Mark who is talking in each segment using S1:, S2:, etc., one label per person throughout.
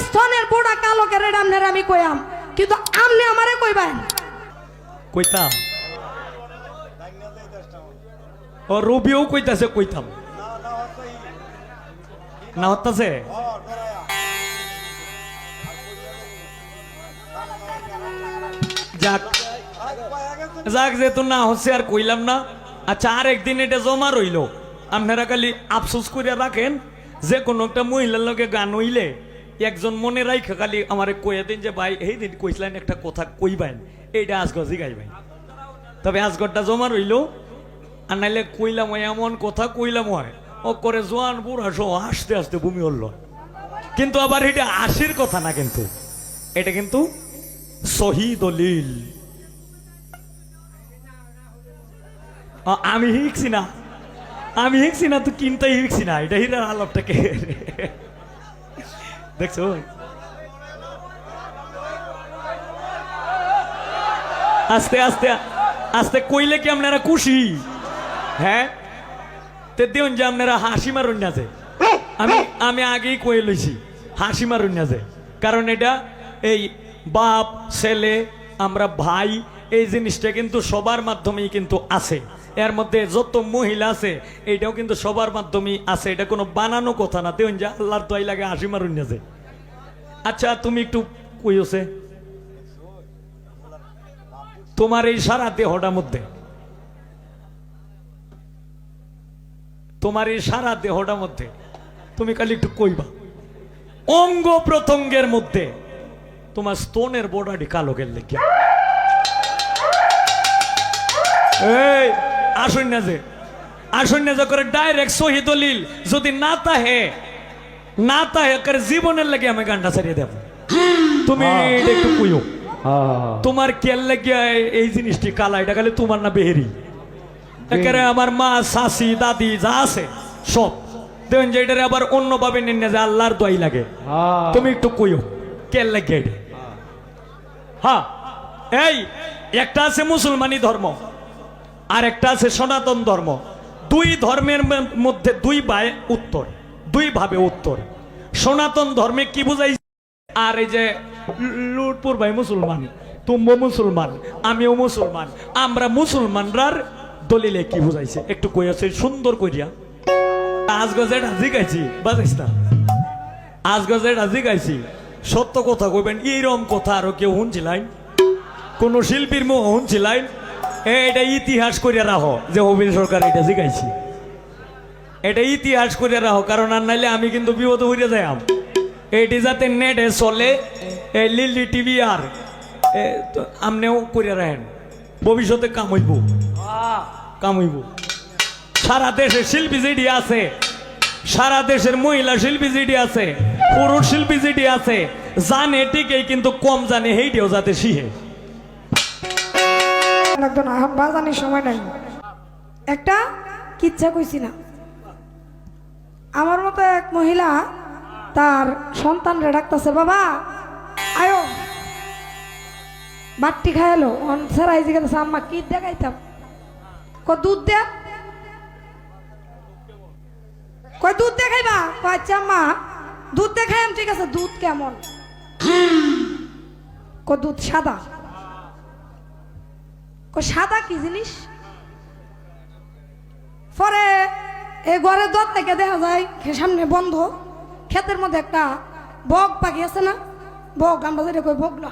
S1: স্তনের বোড়া কালো কেরে ডামনের আমি কইয়াম। কিন্তু আমনে আমারে কইবেন?
S2: কইতাম। ও, রবিও কইতাছে, কইতাম। না হতাছে? যাক। যাক, যেহেতু না হচ্ছে, আর কইলাম না। আচ্ছা আর একদিন এটা জমা রইল। আপনারা খালি আফসোস করে রাখেন, যে কোনো একটা মহিলার লগে গান হইলে একজন মনে রাইখে খালি আমারে কইয়া দিন যে, ভাই, এই দিন কইছিলেন একটা কথা কইবেন, এইটা আজগজি গাইবেন তবে আজগরটা জমা রইল, আর নাইলে কইলাম এমন কথা কইলাম হয় ও করে জোয়ান বুড়া সহ আস্তে আস্তে ভূমি হল। কিন্তু আবার এটা আশির কথা না কিন্তু, এটা কিন্তু সহি দলিল। আমি হিকছি না, আমি হিকছি না তুই কিনতে হিকছি না, এটা হিরার আলাপটাকে দেখছ আস্তে আস্তে আস্তে কইলে কি আপনারা খুশি? হ্যাঁ? তে দিন যে আপনারা হাসি মারুন না যে। আমি আমি আগেই কয়ে লইছি, হাসি মারুন না যে। কারণ এটা এই বাপ, ছেলে, আমরা ভাই, এই জিনিসটা কিন্তু সবার মাধ্যমেই কিন্তু আছে। এর মধ্যে যত মহিলা আছে এটাও কিন্তু সবার মাধ্যমেই আছে। এটা কোনো বানানো কথা না। দেন যে আল্লাহর দোয়াই লাগে হাসি মারুন না যে। আচ্ছা তুমি একটু কইছে তোমার এই সারা দেহটার মধ্যে। তোমার এই সারা দেহটার মধ্যে। তুমি খালি একটু কইবা। অঙ্গ প্রত্যঙ্গের মধ্যে তোমার স্তনের বোর্ডাটি কালো গেলে কি আসুন না যে। আসুন না যে, করে ডাইরেক্ট সহি দলিল যদি না তাহে না করে জীবনের লাগে আমি গানটা ছাড়িয়ে দেব তুমি এটা একটু কইও তোমার কেল লাগিয়া এই জিনিসটি কালা এটা খালি তোমার না বেহেরি একেবারে আমার মা শাশি দাদি যা আছে সব দেখুন যে এটারে আবার অন্যভাবে নিন না যে আল্লাহর দোয়াই লাগে তুমি একটু কইও কেল লাগে এটা হ্যাঁ এই একটা আছে মুসলমানি ধর্ম আর একটা আছে সনাতন ধর্ম দুই ধর্মের মধ্যে দুই ভাই উত্তর দুই ভাবে উত্তর সনাতন ধর্মে কি বুঝাই আর এই যে লুটপুর ভাই মুসলমান তুমো মুসলমান আমিও মুসলমান আমরা মুসলমানরার দলিলে কি বুঝাইছে? একটু কইয়াছে সুন্দর কইয়া আজ গজেটা জিগাইছি বাজাইস না আজ গজেটা জিগাইছি সত্য কথা কইবেন এইরকম কথা আরও কেউ শুনছিলেন কোন শিল্পীর মুখ শুনছিলেন এ, এটা ইতিহাস করিয়া রাখো যে হবিল সরকার এটা জিগাইছি। এটা ইতিহাস করিয়া রাখো, কারণ আর নাইলে আমি কিন্তু বিপদ হইয়া যাই এটি যাতে নেটে চলে এই লিলি টিভি আর আমনেও করিয়া রাখেন, ভবিষ্যতে কামইব কামইব সারা দেশে শিল্পী যেটি আছে, সারা দেশের মহিলা শিল্পী যেটি আছে, পুরুষ শিল্পী যেটি আছে, জানে ঠিকই কিন্তু কম জানে সেইটিও যাতে শিহে
S1: সময় নাই। একটা কিচ্ছা কইছি না। আমার মতো এক মহিলা তার সন্তান সন্তানরে ডাকতেছে, বাবা, আয়ো। বাট্টি অন সেরাই জিজ্ঞাসা আম্মা, কি দেখাইতাম? ক, দুধ দে। কয় দুধ দেখাইবা কয় আচ্ছা আম্মা, দুধ দেখাইম ঠিক আছে, দুধ কেমন? ক, দুধ সাদা। কই সাদা কি জিনিস? পরে এই ঘরের দর থেকে দেখা যায় সামনে বন্ধ। ক্ষেতের মধ্যে একটা বগ পাখি আছে না? বক, আমরা যেটা কই বগলা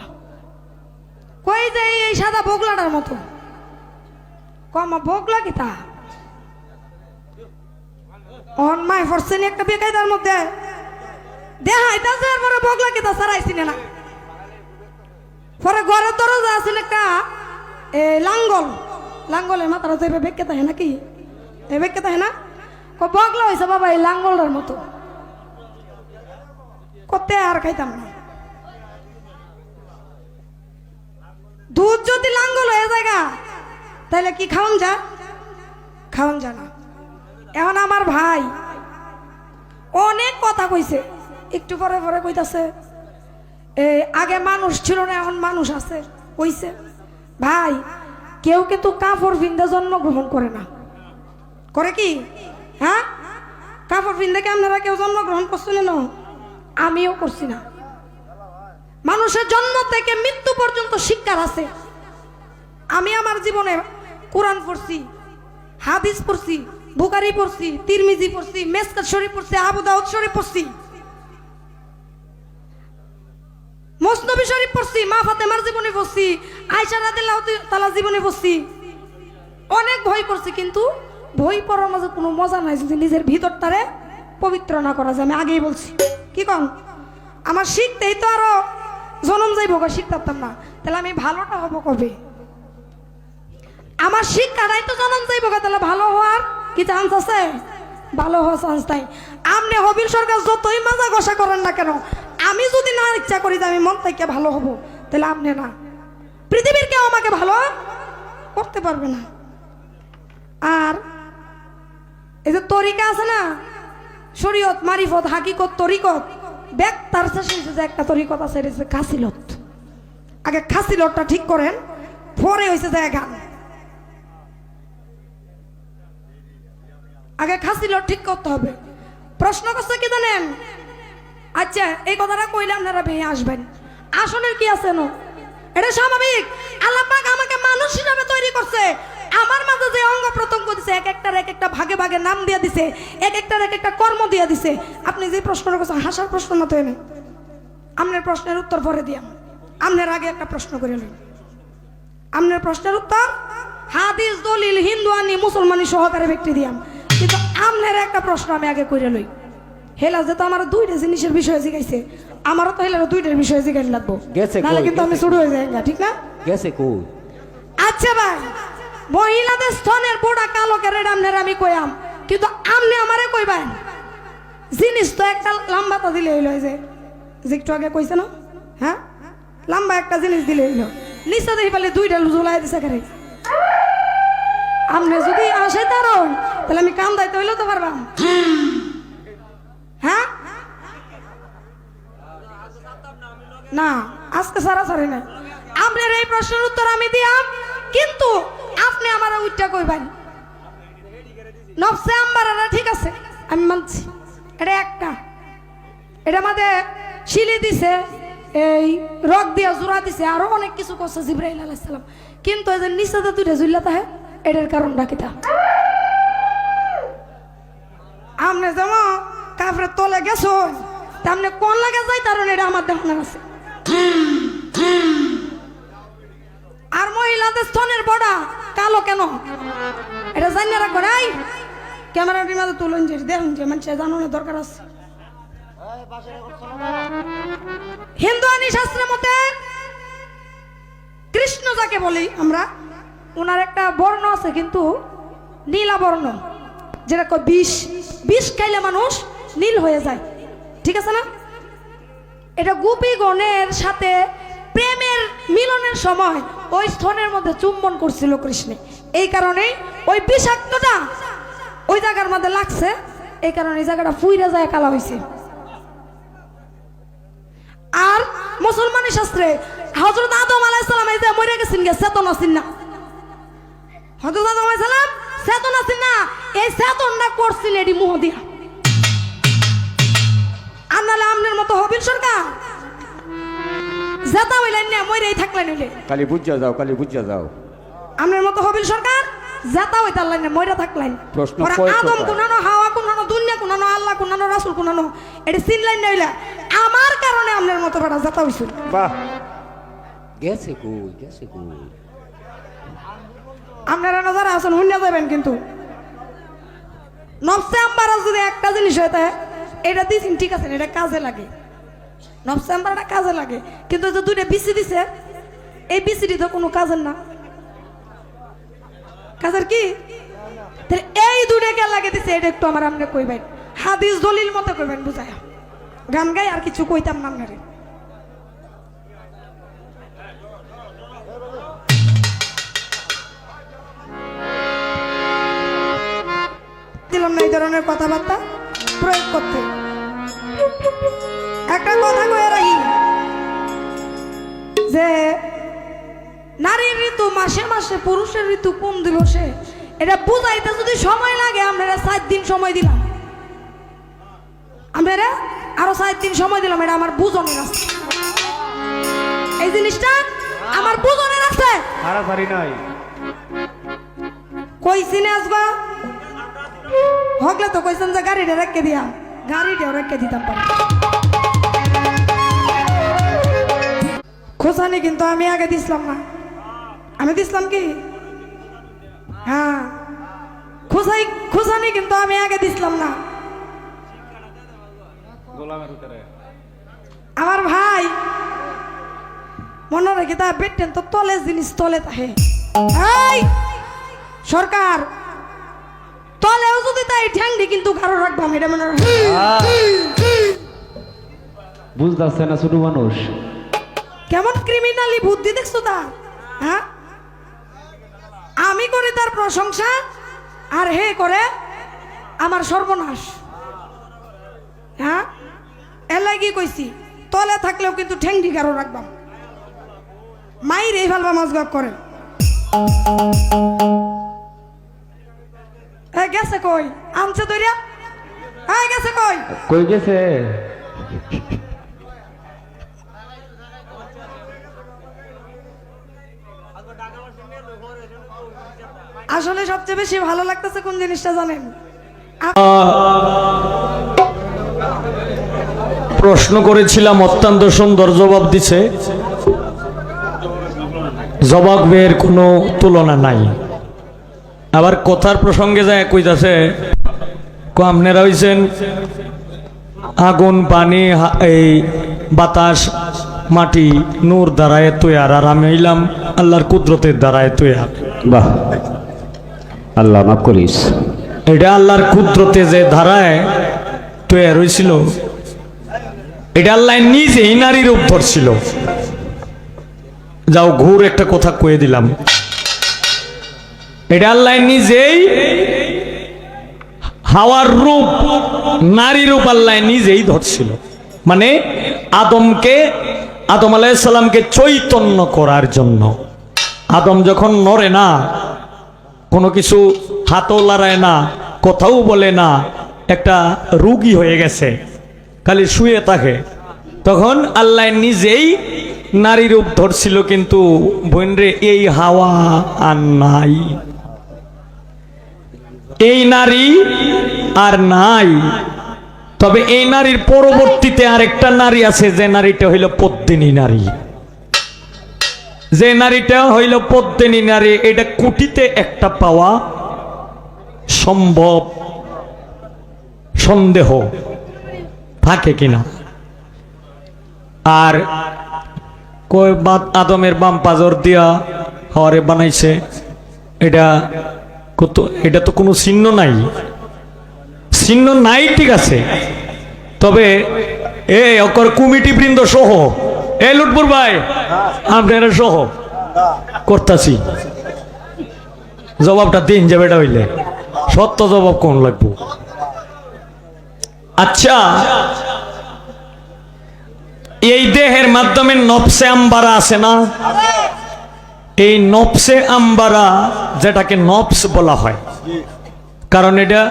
S1: কই যে এই- সাদা বগলাটার মতো। কমা বগলা কি তা? অন মাই একটা বেকায়দার মধ্যে। দেখাইতাছে পরে বগলা কি তা সারাইছি না। পরে ঘরের দরজা আছে একটা, এ, লাঙ্গল। লাঙ্গলের মাথাটা তো এবার বেঁকে থাকে নাকি? এ বেঁকে থাকে না? বগলা হয়েছে বাবা এই লাঙ্গলটার মতো। করতে আর খাইতাম না। দুধ যদি লাঙ্গল হয়ে যায় গা, তাহলে কি খাওন যা? খাওন যা না। এখন আমার ভাই অনেক কথা কইছে। একটু পরে পরে কইতাছে এই আগে মানুষ ছিল না এখন মানুষ আছে। কইছে ভাই কেউ কিন্তু কাপড় পিন্ধে জন্মগ্রহণ করে না। করে কি? হ্যাঁ? কাপড় পিন্ধে কি আপনারা কেউ জন্মগ্রহণ করছেন না আমিও করছি না। মানুষের জন্ম থেকে মৃত্যু পর্যন্ত শিক্ষার আছে। আমি আমার জীবনে কোরআন পড়ছি হাদিস পড়ছি বুকারি পড়ছি তিরমিজি পড়ছি মেসকাত শরীফ পড়ছি আবু দাউদ শরীফ পড়ছি। মসনবী শরীফ পড়ছি মা ফাতেমার জীবনে পড়ছি আয়সা রাদিল্লাহ তালা জীবনে পড়ছি। অনেক ভয় করছি কিন্তু বই পড়ার মাঝে কোনো মজা নাই যদি নিজের ভিতরটারে পবিত্র না করা যায়, আমি আগেই বলছি। কি কন আমার শিখতেই তো আরও জনম যাই গো শিখতে পারতাম না। তাহলে আমি ভালোটা হব কবে? আমার শিক্ষাটাই তো জনম যাই গো, তাহলে ভালো হওয়ার কি চান্স আছে? ভালো হওয়ার চান্স নাই। আপনি হবির সরকার যতই মজা ঘষা করেন না কেন, আমি যদি না ইচ্ছা করি যে আমি মন থেকে ভালো হব, তাহলে আপনি না। পৃথিবীর কেউ আমাকে ভালো করতে পারবে না। আর এই যে তরিকা আছে না, শরীয়ত, মারিফত, হাকিকত, তরিকত ব্যাগ তার শেষে যে একটা তরিকত আছে, এটা হচ্ছে খাসিলত। আগে খাসিলতটা ঠিক করেন, পরে হয়েছে যে গান আগে খাসিলত ঠিক করতে হবে। প্রশ্ন করছে কি জানেন? আচ্ছা এই কথাটা কইলে আপনারা ভেঙে আসবেন। আসনের কি আছে এটা স্বাভাবিক। আল্লাহ পাক আমাকে মানুষ হিসাবে তৈরি করছে। আমার মাঝে যে অঙ্গ প্রত্যঙ্গ দিছে এক একটার এক একটা ভাগে ভাগে নাম দিয়ে দিছে এক একটার এক একটা কর্ম দিয়ে দিছে আপনি যে প্রশ্নটা করছেন হাসার প্রশ্ন না তো এনে? আপনার প্রশ্নের উত্তর পরে দিয়াম আপনার আগে একটা প্রশ্ন করে লই আপনার প্রশ্নের উত্তর হাদিস দলিল হিন্দু আনি মুসলমানি সহকারে ব্যক্তি দিয়াম কিন্তু আপনার একটা প্রশ্ন আমি আগে করে লই। হেলা যে তো আমার দুইটা জিনিসের বিষয়ে জিগাইছে আমারও তো হেলার দুইটার বিষয়ে জিগাই লাগবো।
S3: গেছে
S1: নাহলে কিন্তু আমি শুরু হয়ে যাই ঠিক না?
S3: গেছে কই?
S1: আচ্ছা ভাই। মহিলাদের স্তনের বোড়া কালো কেরেড আপনার আমি কইয়াম। কিন্তু আপনি আমারে কইবেন, জিনিস তো একটা লম্বাটা দিলে হইল যে একটু আগে কইছে না? হ্যাঁ? লম্বা একটা জিনিস দিলে হইল। নিচে দেখি পেলে দুইটা ঝুলাই দিছে করে আপনি যদি আসে তার তাহলে আমি কাম দাইতে হইলেও তো পারবাম। হ্যাঁ? না, আজকে সারা সারি না আপনার এই প্রশ্নের উত্তর আমি দিয়াম, কিন্তু আপনি আমার উইটা কইবেন নফসে আম্বারারা ঠিক আছে, আমি মানছি। এটা একটা। এটা আমাদের শিলি দিছে, এই রক দিয়া জোড়া দিছে, আরও অনেক কিছু করছে জিব্রাইল আলাইসালাম কিন্তু যে নিচেতে দুইটা জুল্লা তাহে এটার কারণটা কিতা আপনি যেমন কাপড়ের তলে গেছো, তেমনি কোন লাগে যাই তার এটা আমার দেখানোর আছে। আর মহিলাদের স্তনের বড়া কালো কেন? এটা জানি না রাখো নাই ক্যামেরাটির মাঝে তুলুন যে, দেখুন যে, মানুষ জানানোর দরকার আছে। হিন্দু আইনি শাস্ত্রের মতে, কৃষ্ণ যাকে বলি আমরা ওনার একটা বর্ণ আছে কিন্তু নীলা বর্ণ, যেটা বিষ। বিষ খাইলে মানুষ নীল হয়ে যায়। ঠিক আছে না? এটা গোপী গণের সাথে প্রেমের মিলনের সময় ওই স্থনের মধ্যে চুম্বন করছিল কৃষ্ণে। এই কারণেই ওই বিষাক্তটা ওই জায়গার মধ্যে লাগছে। এই কারণে এই জায়গাটা ফুইরা যায় কালা হয়েছে আর মুসলমানি শাস্ত্রে হজরত আদম আলাইসালাম এই যে মরে গেছেন গে চেতন আছেন না। হজরত আদম আলাইসালাম চেতন আছেন না, এই চেতনটা করছিল এটি মুহ দিয়া। আর নাহলে আপনার মতো হবির সরকার জেতা হইলেন না মরেই থাকলেন হইলে।
S3: কালি বুঝা যাও কালি বুঝা যাও।
S1: আপনার মতো হবিল সরকার জেতা হইতে আল্লাহ না মরে থাকলেন
S3: প্রশ্ন
S1: আদম? কুনানো হাওয়া কুনানো দুনিয়া কুনানো আল্লাহ কুনানো রাসুল কুনানো এটা চিনলেন না হইলে। আমার কারণে আপনার মতো বেটা জেতা হইছিল।
S3: বাহ। গেছে কই গেছে কই?
S1: আপনারা নজর আছেন হুন্যা যাবেন কিন্তু। নবসে আম্বারা যদি একটা জিনিস হইতে এটা দিয়েছেন ঠিক আছে এটা কাজে লাগে। নবসে আম্বারাটা কাজে লাগে। কিন্তু যে দুইটা বিসি দিছে, এই বিসিটি তো কোনো কাজের না। কাজের কি? তাহলে এই দুটাকে লাগে দিছে, এটা একটু আমার আপনি কইবেন। হাদিস দলিল মতো কইবেন, বুঝায়। গান গাই আর কিছু কইতাম না আপনারে দিলাম না এই ধরনের কথাবার্তা। ঋতু মাসে মাসে পুরুষের ঋতু কোন দিবসে? এটা বুঝাইতে যদি সময় লাগে আমরা সাত দিন সময় দিলাম। আমরা আরও সাত দিন সময় দিলাম এটা আমার বুঝনের আছে। এই জিনিসটা আমার বুঝনের আছে।
S4: হারাহারি নাই।
S1: কই সিনে আসবা হকলে তো কইছেন যে গাড়িটা রেখে দিয়া। গাড়িটাও রেখে দিতাম পারি। খোসানি কিন্তু আমি আগে দিছিলাম না। আমি দিছিলাম কি? হ্যাঁ। খোসাই খোসানি কিন্তু আমি আগে দিছিলাম না। আমার ভাই মনে রেখে তা বেটেন তো তলে জিনিস তলে তাহে এই সরকার তলেও যদি তাই ঠ্যাংডি কিন্তু কারও রাখবাম এটা মনে রাখ।
S4: বুঝতেছে না ছোট মানুষ।
S1: কেমন ক্রিমিনালি বুদ্ধি দেখছ তা? হ্যাঁ? আমি করি তার প্রশংসা, আর হে করে আমার সর্বনাশ। হ্যাঁ? এলাই কি কইছি? তলে থাকলেও কিন্তু ঠেংডি কারও রাখবাম। মাই রে ফেলবা মজগব করে। গেছে কই? আমছে দইরা হ্যাঁ গেছে কই?
S4: কই গেছে?
S1: আসলে সবচেয়ে বেশি ভালো লাগতেছে কোন জিনিসটা জানেন?
S2: প্রশ্ন করেছিলাম অত্যন্ত সুন্দর জবাব দিছে। জবাব জবাবের কোনো তুলনা নাই। আবার কথার প্রসঙ্গে যায় কইতাছে কো আপনারা হইছেন আগুন পানি এই বাতাস মাটি নূর দ্বারায় তৈয়ার। আর আমি হইলাম আল্লাহর কুদরতের দ্বারায় তৈয়ার।
S3: বাহ। আল্লাহ মাফ করিস।
S2: এটা আল্লাহর কুদরতে যে ধারায় তৈয়ার হয়েছিল এটা আল্লাহ নিজেই নারী রূপ ধরছিল। যাও, ঘুর, একটা কথা কয়ে দিলাম। এটা আল্লাহ নিজেই হাওয়ার রূপ, নারী রূপ আল্লাহ নিজেই ধরছিল। মানে আদমকে, আদম আলাইসাল্লামকে চৈতন্য করার জন্য। আদম যখন নড়ে না কোনো কিছু হাতও লড়ায় না, কথাও বলে না, একটা রুগী হয়ে গেছে, খালি শুয়ে থাকে। তখন আল্লাহ নিজেই নারী রূপ ধরছিল, কিন্তু বোনরে এই হাওয়া আর নাই। এই নারী আর নাই। তবে এই নারীর পরবর্তীতে আরেকটা নারী আছে, যে নারীটা হইল পদ্মিনী নারী। যে নারীটা হইল পদ্মিনী নারী, এটা কুটিতে একটা পাওয়া সম্ভব সন্দেহ। থাকে কিনা? আর কই আদমের বাম পাজর দিয়া হরে বানাইছে, এটা কত এটা তো কোনো চিহ্ন নাই। চিহ্ন নাই ঠিক আছে। তবে এ অকর কমিটি বৃন্দ সহ এ লুটপুর ভাই আপনারা সহ করতাছি। জবাবটা দিন যাবে এটা হইলে। সত্য জবাব কোন লাগবো? আচ্ছা এই দেহের মাধ্যমে নফসে আম্বারা আছে না? এই নফসে আম্বারা যেটাকে নফস বলা হয়। কারণ এটা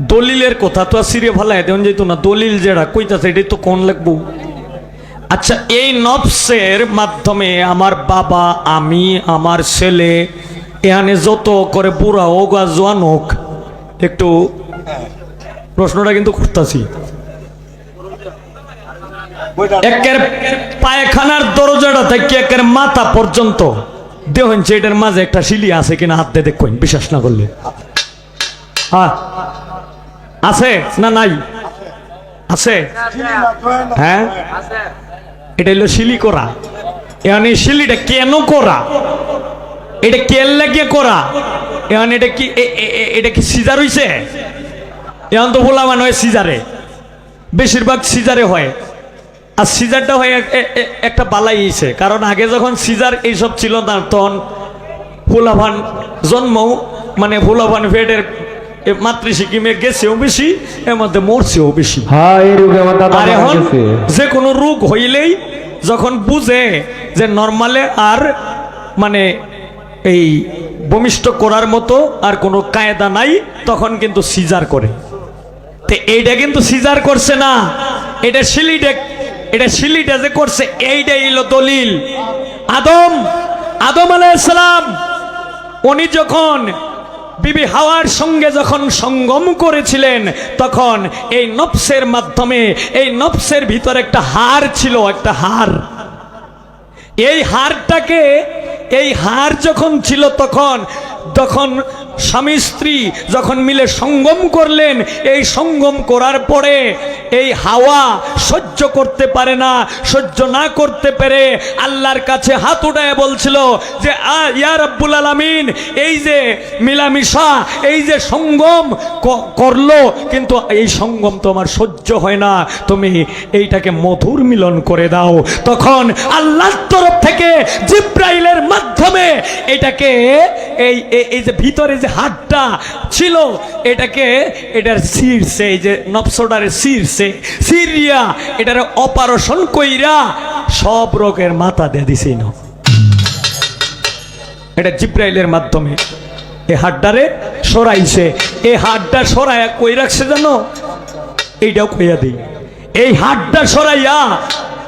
S2: দলিলের কথা। তো সিরিয়ে দেন যেত না। দলিল যেটা কইতাছে, এটাই তো কোন লাগবো? আচ্ছা এই নফসের মাধ্যমে আমার বাবা আমি আমার ছেলে এখানে যত করে বুড়া হোক আর জোয়ান হোক একটু প্রশ্নটা কিন্তু করতেছি একের পায়খানার দরজাটা থেকে একের মাথা পর্যন্ত দেখুন যে এটার মাঝে একটা শিলি আছে কিনা হাত দিয়ে দেখুন বিশ্বাস না করলে। হ্যাঁ আছে না নাই? আছে? হ্যাঁ? এটা হলো শিলি করা। এখন এই শিলিটা কেন করা? এটা কেন লাগিয়ে করা? এখন এটা কি এটা কি সিজার হইছে? এখন তো বলা মানে হয় সিজারে। বেশিরভাগ সিজারে হয়। আর সিজারটা হয় একটা বালাই হয়েছে কারণ আগে যখন সিজার এইসব ছিল না তখন ফুলাভান জন্ম মানে ফুলাভান ফেডের মাতৃশিকিমে গেছেও বেশি এর মধ্যে মরছেও বেশি।
S4: হ্যাঁ
S2: আর এখন যে কোনো রোগ হইলেই যখন বুঝে যে নর্মালে আর মানে এই ভূমিষ্ঠ করার মতো আর কোনো কায়দা নাই, তখন কিন্তু সিজার করে। তো এইটা কিন্তু সিজার করছে না। এটা শিলিটা এটা সিলিটা যে করছে, এইটাই হলো দলিল। আদম আদম আলাইসালাম উনি যখন বিবি হাওয়ার সঙ্গে যখন সঙ্গম করেছিলেন, তখন এই নফসের মাধ্যমে, এই নফসের ভিতরে একটা হার ছিল, একটা হার এই হারটাকে এই হার যখন ছিল তখন তখন স্বামী স্ত্রী যখন মিলে সঙ্গম করলেন, এই সঙ্গম করার পরে এই হাওয়া সহ্য করতে পারে না, সহ্য না করতে পেরে আল্লাহর কাছে হাত উঠায় বলছিল যে, আ, ইয়া রব্বুল আলামিন, এই যে মিলামিশা, এই যে সঙ্গম করল, কিন্তু এই সঙ্গম তোমার সহ্য হয় না, তুমি এইটাকে মধুর মিলন করে দাও। তখন আল্লাহর তরফ থেকে জিব্রাইলের মাধ্যমে এটাকে এই- এই যে ভিতরে যে হাতটা ছিল এটাকে, এটার শীর্ষে এই যে নবসোডারে শীর্ষে সিরিয়া এটার অপারেশন কইরা সব রোগের মাথা দিয়ে দিছি না এটা জিব্রাইলের মাধ্যমে। এই হাড্ডারে সরাইছে। এই হাড্ডা সরাইয়া কই রাখছে জানো? এইটাও কইয়া দিই। এই হাড্ডা সরাইয়া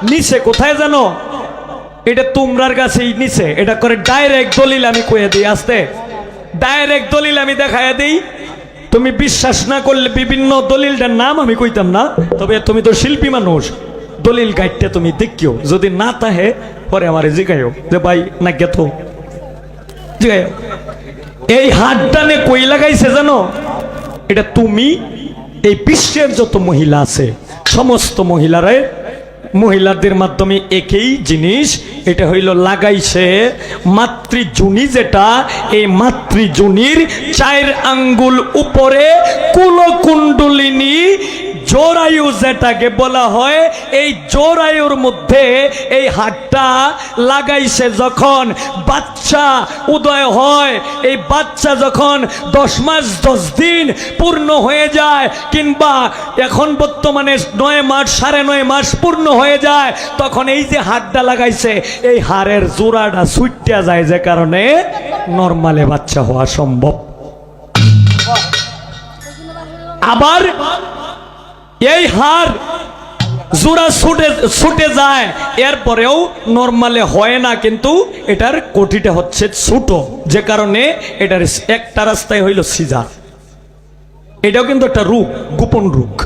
S2: নিচে কোথায় জানো? এটা তোমরার কাছেই নিচে। এটা করে ডাইরেক্ট দলিল আমি কইয়া দিই, আসতে। ডাইরেক্ট দলিল আমি দেখাইয়া দিই। তুমি বিশ্বাস না করলে বিভিন্ন দলিলটার নাম আমি কইতাম না, তবে তুমি তো শিল্পী মানুষ। দলিল গাইডটা তুমি দেখিও, যদি না তাহে পরে আমারে জিগাইও যে ভাই না গেত। জিগাইও। এই হাতটানে কই লাগাইছে জানো? এটা তুমি, এই বিশ্বের যত মহিলা আছে, সমস্ত মহিলারা মহিলাদের মাধ্যমে একই জিনিস, এটা হইল লাগাইছে মাতৃজুনি যেটা, এই মাতৃজুনির চায়ের আঙ্গুল উপরে কুলকুণ্ডলিনী জোরায়ু যেটাকে বলা হয়, এই জোরায়ুর মধ্যে এই হাতটা লাগাইছে যখন বাচ্চা উদয় হয়, এই বাচ্চা যখন দশ মাস, দশ দিন পূর্ণ হয়ে যায় কিংবা এখন বর্তমানে নয় মাস, সাড়ে নয় মাস পূর্ণ হয়ে যায়, তখন এই যে হাতটা লাগাইছে, এই হাড়ের জোড়াটা সুইটা যায় যে কারণে নর্মালে বাচ্চা হওয়া সম্ভব। আবার এই হার জোড়া ছুটে ছুটে যায়। এরপরেও নর্মালে হয় না, কিন্তু এটার কোটিটা হচ্ছে ছোট। যে কারণে এটার একটা রাস্তায় হইল সিজার। এটাও কিন্তু একটা রোগ গোপন রোগ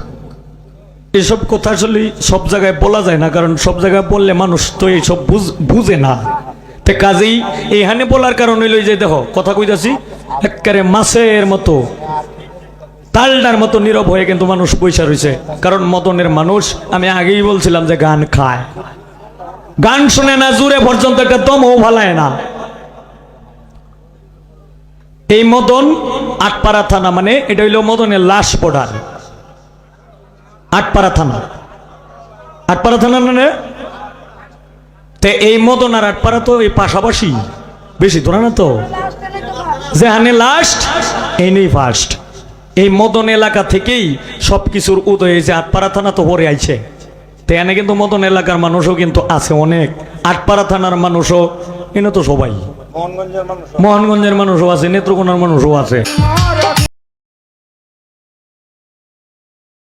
S2: এসব কথা আসলে সব জায়গায় বলা যায় না, কারণ সব জায়গায় বললে মানুষ তো এইসব বুঝ- না। তে কাজেই এখানে বলার কারণ হইল যে দেখো, কথা কইতাছি, একেবারে মাছের মতো। তালডার মতো নীরব হয়ে কিন্তু মানুষ পয়সা রয়েছে। কারণ মদনের মানুষ, আমি আগেই বলছিলাম যে গান খায়। গান শুনে না, জুড়ে পর্যন্ত একটা দমও ভালায় না। এই মদন আটপাড়া থানা মানে এটা হইল মদনের লাশ পড়ার। আটপাড়া থানা। আটপাড়া থানা মানে? তে এই মদন আর আটপাড়া তো এই পাশাপাশি। বেশি দূরে না তো? যেখানে লাস্ট এই ফার্স্ট এই মদন এলাকা থেকেই সব কিছুর উদয় হয়েছে আটপাড়া থানা তো পরে আইছে। তেনে কিন্তু মদন এলাকার মানুষও কিন্তু আছে অনেক। আটপাড়া থানার মানুষও এনে তো সবাই। মোহনগঞ্জের মানুষও আছে নেত্রকোনার মানুষও আছে।